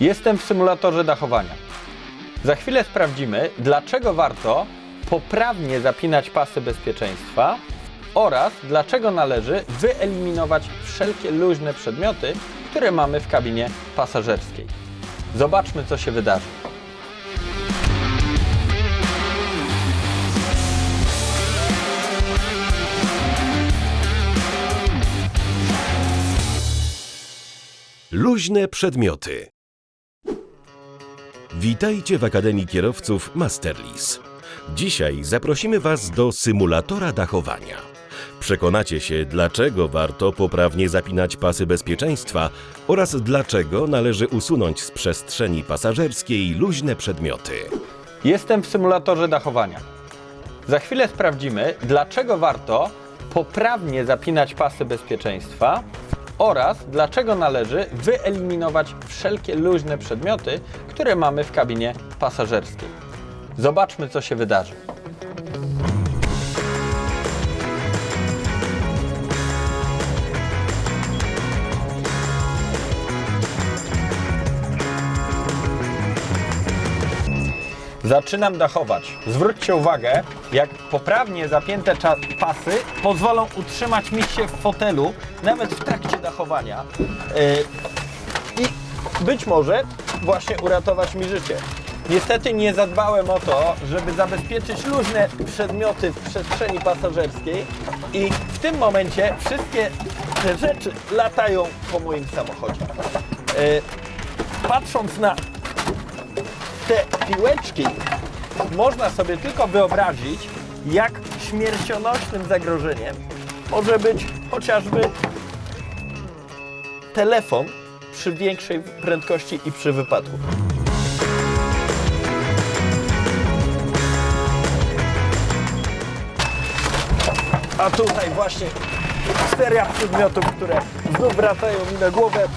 Jestem w symulatorze dachowania. Za chwilę sprawdzimy, dlaczego warto poprawnie zapinać pasy bezpieczeństwa oraz dlaczego należy wyeliminować wszelkie luźne przedmioty, które mamy w kabinie pasażerskiej. Zobaczmy, co się wydarzy. Luźne przedmioty. Witajcie w Akademii Kierowców Masterlis. Dzisiaj zaprosimy Was do symulatora dachowania. Przekonacie się, dlaczego warto poprawnie zapinać pasy bezpieczeństwa oraz dlaczego należy usunąć z przestrzeni pasażerskiej luźne przedmioty. Jestem w symulatorze dachowania. Za chwilę sprawdzimy, dlaczego warto poprawnie zapinać pasy bezpieczeństwa oraz dlaczego należy wyeliminować wszelkie luźne przedmioty, które mamy w kabinie pasażerskiej. Zobaczmy, co się wydarzy. Zaczynam dachować. Zwróćcie uwagę, jak poprawnie zapięte pasy pozwolą utrzymać mi się w fotelu, nawet w trakcie dachowania. Yy, I być może właśnie uratować mi życie. Niestety nie zadbałem o to, żeby zabezpieczyć luźne przedmioty w przestrzeni pasażerskiej i w tym momencie wszystkie te rzeczy latają po moim samochodzie. Yy, patrząc na te piłeczki można sobie tylko wyobrazić, jak śmiercionośnym zagrożeniem może być chociażby telefon przy większej prędkości i przy wypadku. A tutaj właśnie seria przedmiotów, które znów wracają mi na głowę.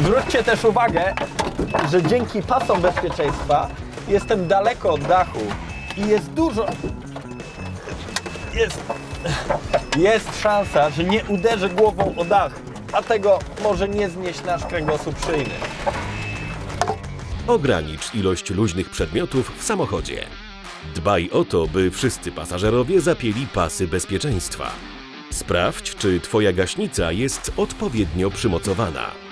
Zwróćcie też uwagę, że dzięki pasom bezpieczeństwa jestem daleko od dachu i jest dużo. Jest, jest szansa, że nie uderzę głową o dach, a tego może nie znieść nasz kręgosłup szyjny. Ogranicz ilość luźnych przedmiotów w samochodzie. Dbaj o to, by wszyscy pasażerowie zapięli pasy bezpieczeństwa. Sprawdź, czy Twoja gaśnica jest odpowiednio przymocowana.